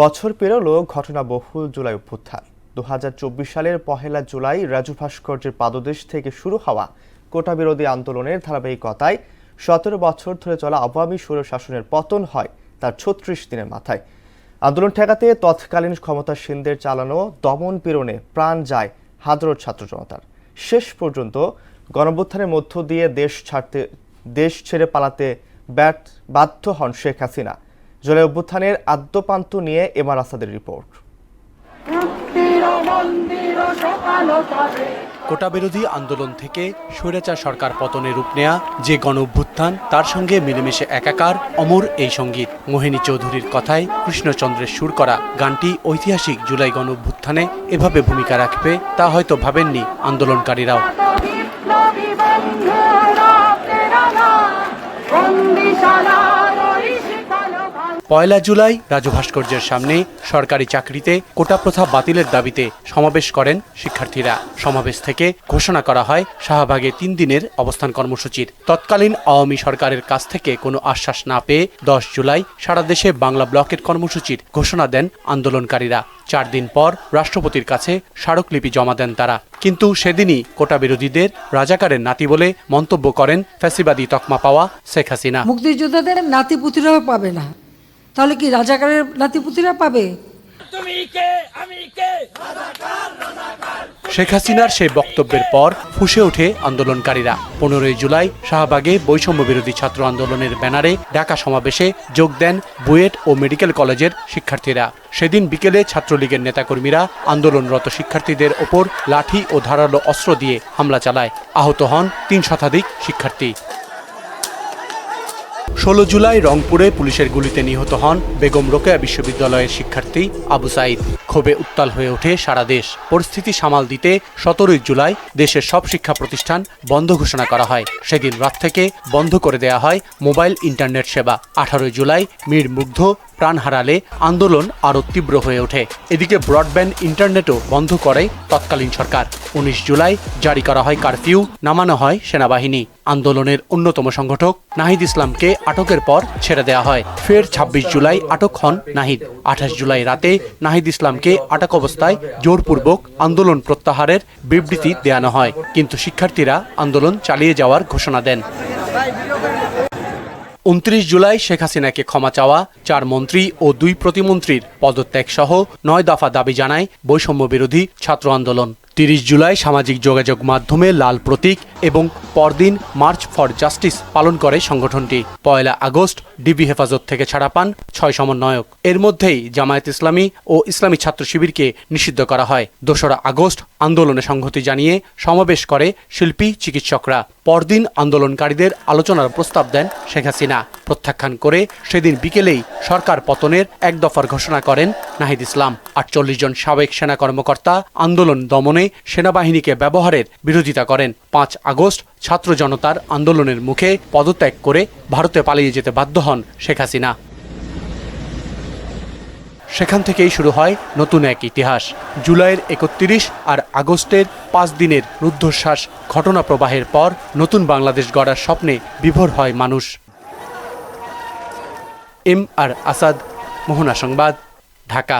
বছর পেরোলো ঘটনা বহুল জুলাই অভ্যুত্থান দু হাজার চব্বিশ সালের পহেলা জুলাই রাজু ভাস্কর্যের পাদদেশ থেকে শুরু হওয়া কোটা বিরোধী আন্দোলনের ধারাবাহিকতায় সতেরো বছর ধরে চলা আওয়ামী স্বৈর শাসনের পতন হয় তার ছত্রিশ দিনের মাথায়। আন্দোলন ঠেকাতে তৎকালীন ক্ষমতাসীনদের চালানো দমন পীড়নে প্রাণ যায় হাজারো ছাত্র জনতার। শেষ পর্যন্ত গণঅভ্যুত্থানের মধ্য দিয়ে দেশ ছাড়তে দেশ ছেড়ে পালাতে ব্যর্থ বাধ্য হন শেখ হাসিনা। জুলাই অভ্যুত্থানের আদ্যপান্ত নিয়ে এমআর আসাদের রিপোর্ট। কোটা বিরোধী আন্দোলন থেকে স্বৈরাচার সরকার পতনে রূপ নেয়া যে গণ অভ্যুত্থান তার সঙ্গে মিলেমিশে একাকার অমর এই সংগীত। মোহিনী চৌধুরীর কথায় কৃষ্ণচন্দ্রের সুর করা গানটি ঐতিহাসিক জুলাই গণ অভ্যুত্থানে এভাবে ভূমিকা রাখবে তা হয়তো ভাবেননি আন্দোলনকারীরাও। পয়লা জুলাই রাজু ভাস্কর্যের সামনে সরকারি চাকরিতে কোটা প্রথা বাতিলের দাবিতে সমাবেশ করেন শিক্ষার্থীরা। সমাবেশ থেকে ঘোষণা করা হয়, শাহবাগে তিন দিনের অবস্থান কর্মসূচির। তৎকালীন আওয়ামী সরকারের কাছ থেকে কোনো আশ্বাস না পেয়ে দশ জুলাই সারা দেশে বাংলা ব্লকের কর্মসূচির ঘোষণা দেন আন্দোলনকারীরা। চার দিন পর রাষ্ট্রপতির কাছে স্মারকলিপি জমা দেন তারা। কিন্তু সেদিনই কোটা বিরোধীদের রাজাকারের নাতি বলে মন্তব্য করেন ফ্যাসিবাদী তকমা পাওয়া শেখ হাসিনা। মুক্তিযোদ্ধাদের নাতি নাতিপুতিরাও পাবে না। তাহলে কি রাজাকারের নাতিপুতিরা পাবে? শেখ হাসিনার সেই বক্তব্যের পর ফুসে ওঠে আন্দোলনকারীরা। পনেরোই জুলাই শাহবাগে বৈষম্য বিরোধী ছাত্র আন্দোলনের ব্যানারে ঢাকা সমাবেশে যোগ দেন বুয়েট ও মেডিকেল কলেজের শিক্ষার্থীরা। সেদিন বিকেলে ছাত্রলীগের নেতাকর্মীরা আন্দোলনরত শিক্ষার্থীদের ওপর লাঠি ও ধারালো অস্ত্র দিয়ে হামলা চালায়। আহত হন তিন শতাধিক শিক্ষার্থী। ষোলো জুলাই রংপুরে পুলিশের গুলিতে নিহত হন বেগম রোকেয়া বিশ্ববিদ্যালয়ের শিক্ষার্থী আবু সাইদ। ক্ষোভে উত্তাল হয়ে ওঠে সারা দেশ। পরিস্থিতি সামাল দিতে সতেরোই জুলাই দেশের সব শিক্ষা প্রতিষ্ঠান বন্ধ ঘোষণা করা হয়। সেদিন রাত থেকে বন্ধ করে দেয়া হয় মোবাইল ইন্টারনেট সেবা। আঠারোই জুলাই মীর মুগ্ধ প্রাণ হারালে আন্দোলন আরও তীব্র হয়ে ওঠে। এদিকে ব্রডব্যান্ড ইন্টারনেটও বন্ধ করে তৎকালীন সরকার। উনিশ জুলাই জারি করা হয় কারফিউ, নামানো হয় সেনাবাহিনী। আন্দোলনের অন্যতম সংগঠক নাহিদ ইসলামকে আটকের পর ছেড়ে দেওয়া হয়। ফের ২৬ জুলাই আটক হন নাহিদ। আঠাশ জুলাই রাতে নাহিদ ইসলামকে আটক অবস্থায় জোরপূর্বক আন্দোলন প্রত্যাহারের বিবৃতি দেয়ানো হয়। কিন্তু শিক্ষার্থীরা আন্দোলন চালিয়ে যাওয়ার ঘোষণা দেন। উনত্রিশ জুলাই শেখ হাসিনাকে ক্ষমা চাওয়া চার মন্ত্রী ও দুই প্রতিমন্ত্রীর পদত্যাগ সহ নয় দফা দাবি জানায় বৈষম্য বিরোধী ছাত্র আন্দোলন। তিরিশ জুলাই সামাজিক যোগাযোগ মাধ্যমে লাল প্রতীক এবং পরদিন মার্চ ফর জাস্টিস পালন করে সংগঠনটি। পয়লা আগস্ট, ডিবি হেফাজত থেকে ছাড়া পান ছয় সমন্বয়ক। এর মধ্যেই জামায়াত ইসলামী ও ইসলামী ছাত্র শিবিরকে নিষিদ্ধ করা হয়। দোসরা আগস্ট, আন্দোলনে সংহতি জানিয়ে সমাবেশ করে শিল্পী, চিকিৎসকরা। পরদিন আন্দোলনকারীদের আলোচনার প্রস্তাব দেন শেখ হাসিনা। প্রত্যাখ্যান করে সেদিন বিকেলেই সরকার পতনের এক দফার ঘোষণা করেন নাহিদ ইসলাম। আটচল্লিশ জন সাবেক সেনা কর্মকর্তা আন্দোলন দমনে সেনাবাহিনীকে ব্যবহারের বিরোধিতা করেন। পাঁচ আগস্ট ছাত্র জনতার আন্দোলনের মুখে পদত্যাগ করে ভারতে পালিয়ে যেতে বাধ্য হন শেখ হাসিনা। সেখান থেকেই শুরু হয় নতুন এক ইতিহাস। জুলাইয়ের একত্রিশ আর আগস্টের পাঁচ দিনের রুদ্ধশ্বাস ঘটনা প্রবাহের পর নতুন বাংলাদেশ গড়ার স্বপ্নে বিভোর হয় মানুষ। এম আর আসাদ, মোহনা সংবাদ, ঢাকা।